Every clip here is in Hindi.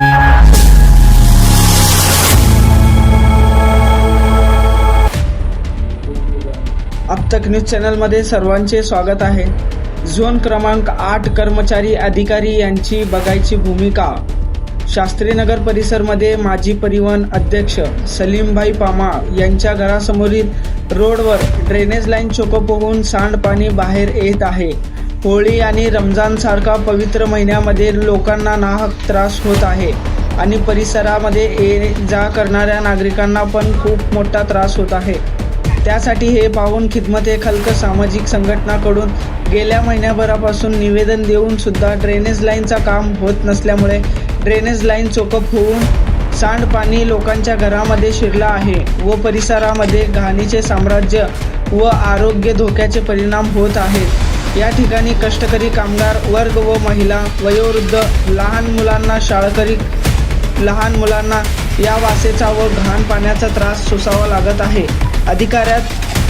अब तक न्यूज चॅनलमध्ये सर्वांचे स्वागत आहे. झोन क्रमांक आठ कर्मचारी अधिकारी यांची बघायची भूमिका. शास्त्रीनगर परिसरमध्ये माजी परिवहन अध्यक्ष सलीमभाई पामा यांच्या घरासमोरील रोडवर ड्रेनेज लाईन चोकोप होऊन सांडपाणी बाहेर येत आहे. होळी आणि रमजानसारखा पवित्र महिन्यामध्ये लोकांना नाहक त्रास होत आहे. आणि परिसरामध्ये ये जा करणाऱ्या नागरिकांना पण खूप मोठा त्रास होत आहे. त्यासाठी हे पाहून खिदमत ए खल्क सामाजिक संघटनाकडून गेल्या महिन्याभरापासून निवेदन देऊन सुद्धा ड्रेनेज लाईनचा काम होत नसल्यामुळे ड्रेनेज लाईन चोकप होऊन सांडपाणी लोकांच्या घरामध्ये शिरला आहे व परिसरामध्ये घाणीचे साम्राज्य व आरोग्य धोक्याचे परिणाम होत आहेत. या ठिकाणी कष्टकरी कामगार वर्ग व महिला वयोवृद्ध लहान मुलांना शाळकरी लहान मुलांना या वासेचा व घाण पाण्याचा त्रास सोसावा लागत आहे. अधिकाऱ्यात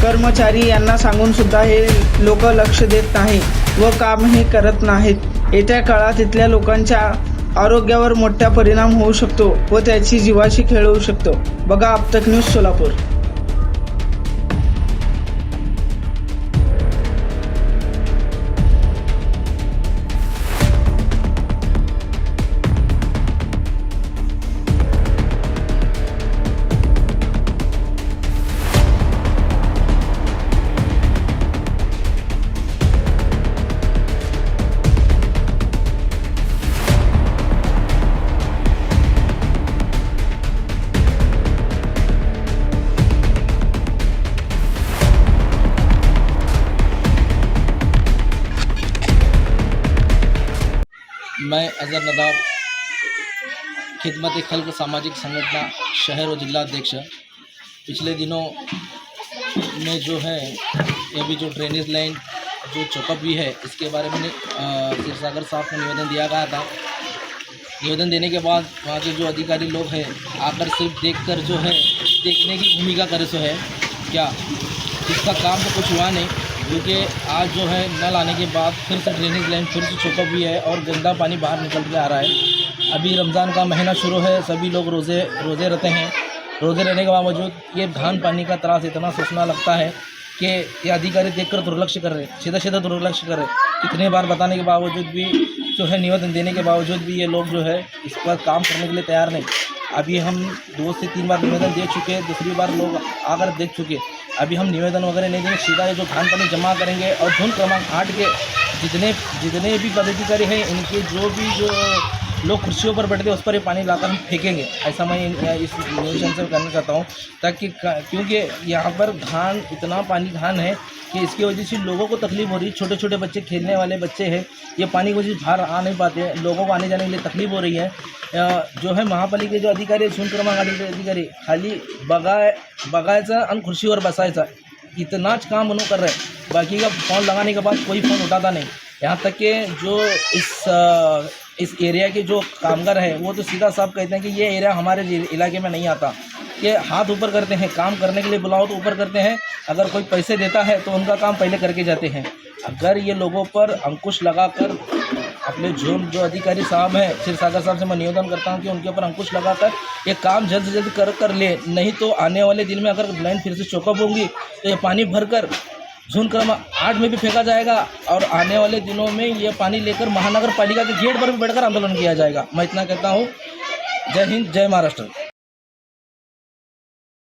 कर्मचारी यांना सांगून सुद्धा हे लोक लक्ष देत नाही व कामही करत नाहीत. येत्या काळात इथल्या लोकांच्या आरोग्यावर मोठा परिणाम होऊ शकतो व त्याची जीवाशी खेळ होऊ शकतो. बघा आपतक न्यूज सोलापूर. मैं अजहर नदाब खिदमत खल्क सामाजिक संगठना, शहर और जिला अध्यक्ष। पिछले दिनों में जो है ये भी जो ड्रेनेज लाइन जो चौकअप भी है, इसके बारे में सिरसागर साहब को निवेदन दिया गया था। निवेदन देने के बाद वहाँ के जो अधिकारी लोग हैं, आकर सिर्फ़ देखकर जो है, देखने की भूमिका करे सो है। क्या? इसका काम तो कुछ हुआ नहीं। क्योंकि आज जो है नल आने के बाद फिर से ड्रेनेज लाइन फिर से चौकअप हुई है और गंदा पानी बाहर निकल के आ रहा है। अभी रमज़ान का महीना शुरू है, सभी लोग रोज़े रोज़े रहते हैं। रोज़े रहने के बावजूद ये धान पानी का त्रास इतना सोचना लगता है कि ये अधिकारी देखकर दुर्लक्ष्य कर रहे सीधा सीधा दुर्लक्ष्य कर रहे कितने बार बताने के बावजूद भी, जो है निवेदन देने के बावजूद भी ये लोग जो है इस पर काम करने के लिए तैयार नहीं। अभी हम दो से तीन बार निवेदन दे चुके हैं, दूसरी बार लोग आकर देख चुके अभी हम निवेदन वगैरह नहीं देंगे। सीधा ये जो धान पानी जमा करेंगे और धुन क्रमांक आठ के जितने जितने भी पदाधिकारी हैं इनके जो भी जो लोग कुर्सियों पर बैठते हैं उस पर ये पानी लाकर हम फेंकेंगे। ऐसा मैं इस निवेदन से करना चाहता हूँ ताकि क्योंकि यहाँ पर धान इतना पानी धान है कि इसकी वजह से लोगों को तकलीफ़ हो रही है। छोटे छोटे बच्चे खेलने वाले बच्चे हैं ये पानी की वजह से बाहर आ नहीं पाते हैं। लोगों को आने जाने के लिए तकलीफ़ हो रही है। जो है महापालिका के जो अधिकारी आहेत, शून्य क्रमांक अधिकारी खाली बघाय बघायचा आणि खुर्शीवर बसायचा. इतनाच काम उन्होंने कर रहे. हैं बाकी का फ़ोन लगाने के बाद कोई फ़ोन उठाता नहीं. यहाँ तक कि जो इस इस एरिया के जो कामगार हैं, वो तो सीधा साफ़ कहते हैं कि ये एरिया हमारे इलाके में नहीं आता. कि हाथ ऊपर करते हैं, काम करने के लिए बुलाओ तो ऊपर करते हैं. अगर कोई पैसे देता है तो उनका काम पहले करके जाते हैं. अगर ये लोगों पर अंकुश लगाकर अपने जो जो अधिकारी साहब हैं, श्री सागर साहब से मैं निवेदन करता हूँ कि उनके ऊपर अंकुश लगाकर ये काम जल्द से जल्द कर कर ले। नहीं तो आने वाले दिन में अगर लाइन फिर से चौकअप होंगी तो ये पानी भरकर जून क्रम आठ में भी फेंका जाएगा और आने वाले दिनों में ये पानी लेकर महानगर पालिका के गेट पर भी बैठकर आंदोलन किया जाएगा। मैं इतना कहता हूँ। जय हिंद, जय महाराष्ट्र।